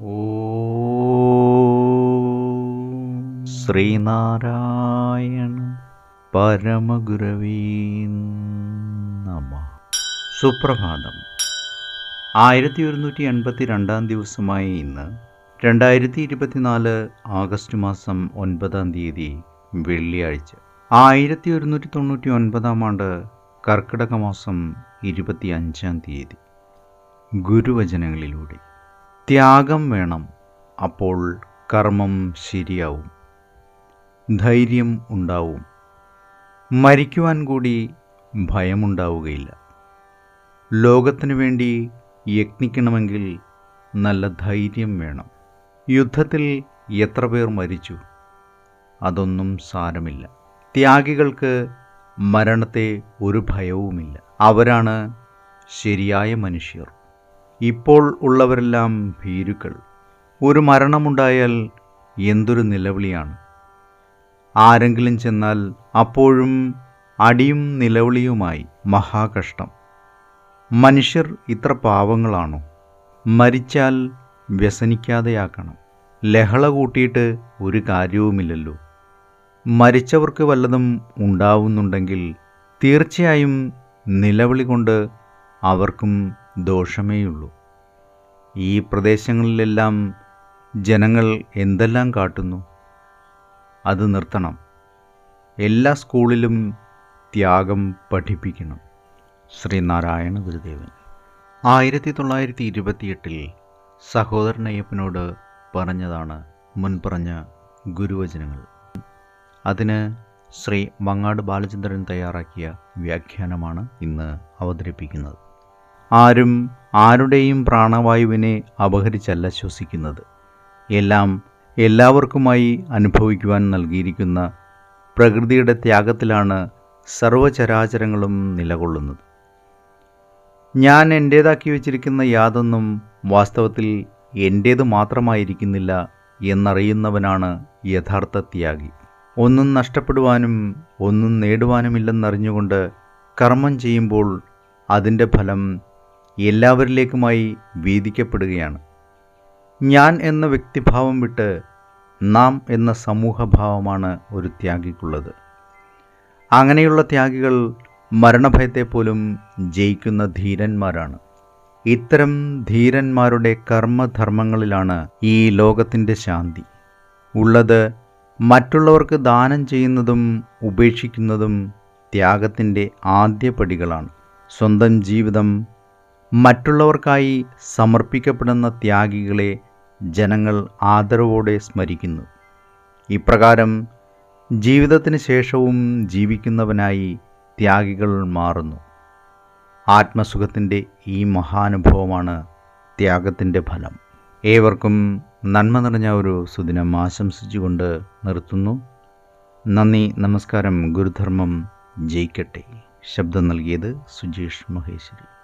ശ്രീനാരായണ പരമഗുരവീ നമ. സുപ്രഭാതം. ആയിരത്തി ഒരുന്നൂറ്റി എൺപത്തി രണ്ടാം ദിവസമായ ഇന്ന് രണ്ടായിരത്തി ഇരുപത്തിനാല് ആഗസ്റ്റ് മാസം ഒൻപതാം തീയതി വെള്ളിയാഴ്ച. ആയിരത്തി ഒരുന്നൂറ്റി തൊണ്ണൂറ്റി ഒൻപതാം ആണ്ട് കർക്കിടക മാസം ഇരുപത്തി അഞ്ചാം തീയതി. ഗുരുവചനങ്ങളിലൂടെ. ത്യാഗം വേണം അപ്പോൾ കർമ്മം ശരിയാവും ധൈര്യം ഉണ്ടാവും. മരിക്കുവാൻ കൂടി ഭയമുണ്ടാവുകയില്ല. ലോകത്തിനു വേണ്ടി യത്നിക്കണമെങ്കിൽ നല്ല ധൈര്യം വേണം. യുദ്ധത്തിൽ എത്ര പേർ മരിച്ചു? അതൊന്നും സാരമില്ല. ത്യാഗികൾക്ക് മരണത്തെ ഒരു ഭയവുമില്ല. അവരാണ് ശരിയായ മനുഷ്യർ. ഇപ്പോൾ ഉള്ളവരെല്ലാം ഭീരുക്കൾ. ഒരു മരണമുണ്ടായാൽ എന്തൊരു നിലവിളിയാണ്? ആരെങ്കിലും ചെന്നാൽ അപ്പോഴും അടിയും നിലവിളിയുമായി മഹാകഷ്ടം. മനുഷ്യർ ഇത്ര പാവങ്ങളാണോ? മരിച്ചാൽ വ്യസനിക്കാതെയാക്കണം ലഹള കൂട്ടിയിട്ട് ഒരു കാര്യവുമില്ലല്ലോ. മരിച്ചവർക്ക് വല്ലതും ഉണ്ടാവുന്നുണ്ടെങ്കിൽ തീർച്ചയായും നിലവിളി കൊണ്ട് അവർക്കും ദോഷമേയുള്ളൂ. ഈ പ്രദേശങ്ങളിലെല്ലാം ജനങ്ങൾ എന്തെല്ലാം കാട്ടുന്നു അത് നിർത്തണം. എല്ലാ സ്കൂളിലും ത്യാഗം പഠിപ്പിക്കണം. ശ്രീനാരായണ ഗുരുദേവൻ. ആയിരത്തി തൊള്ളായിരത്തി ഇരുപത്തിയെട്ടിൽ സഹോദരൻ അയ്യപ്പനോട് പറഞ്ഞതാണ് മുൻപറഞ്ഞ ഗുരുവചനങ്ങൾ. അതിന് ശ്രീ മങ്ങാട് ബാലചന്ദ്രൻ തയ്യാറാക്കിയ വ്യാഖ്യാനമാണ് ഇന്ന് അവതരിപ്പിക്കുന്നത്. ആരും ആരുടെയും പ്രാണവായുവിനെ അപഹരിച്ചല്ല ശ്വസിക്കുന്നത്. എല്ലാം എല്ലാവർക്കുമായി അനുഭവിക്കുവാൻ നൽകിയിരിക്കുന്ന പ്രകൃതിയുടെ ത്യാഗത്തിലാണ് സർവചരാചരങ്ങളും നിലകൊള്ളുന്നത്. ഞാൻ എന്റേതാക്കി വച്ചിരിക്കുന്ന യാതൊന്നും വാസ്തവത്തിൽ എന്റേത് മാത്രമായിരിക്കുന്നില്ല എന്നറിയുന്നവനാണ് യഥാർത്ഥ ത്യാഗി. ഒന്നും നഷ്ടപ്പെടുവാനും ഒന്നും നേടുവാനുമില്ലെന്നറിഞ്ഞുകൊണ്ട് കർമ്മം ചെയ്യുമ്പോൾ അതിന്റെ ഫലം എല്ലാവരിലേക്കുമായി വീതിക്കപ്പെടുകയാണ്. ഞാൻ എന്ന വ്യക്തിഭാവം വിട്ട് നാം എന്ന സമൂഹഭാവമാണ് ഒരു ത്യാഗിക്കുള്ളത്. അങ്ങനെയുള്ള ത്യാഗികൾ മരണഭയത്തെപ്പോലും ജയിക്കുന്ന ധീരന്മാരാണ്. ഇത്തരം ധീരന്മാരുടെ കർമ്മധർമ്മങ്ങളിലാണ് ഈ ലോകത്തിന്റെ ശാന്തി. ഉള്ളത് മറ്റുള്ളവർക്ക് ദാനം ചെയ്യുന്നതും ഉപേക്ഷിക്കുന്നതും ത്യാഗത്തിന്റെ ആദ്യപടികളാണ്. സ്വന്തം ജീവിതം മറ്റുള്ളവർക്കായി സമർപ്പിക്കപ്പെടുന്ന ത്യാഗികളെ ജനങ്ങൾ ആദരവോടെ സ്മരിക്കുന്നു. ഇപ്രകാരം ജീവിതത്തിന് ശേഷവും ജീവിക്കുന്നവനായി ത്യാഗികൾ മാറുന്നു. ആത്മസുഖത്തിന്റെ ഈ മഹാനുഭവമാണ് ത്യാഗത്തിന്റെ ഫലം. ഏവർക്കും നന്മ നിറഞ്ഞ ഒരു സുദിനം ആശംസിച്ചുകൊണ്ട് നിർത്തുന്നു. നന്ദി നമസ്കാരം ഗുരുധർമ്മം ജയിക്കട്ടെ. ശബ്ദം നൽകിയത് സുജീഷ് മഹേശ്വരി.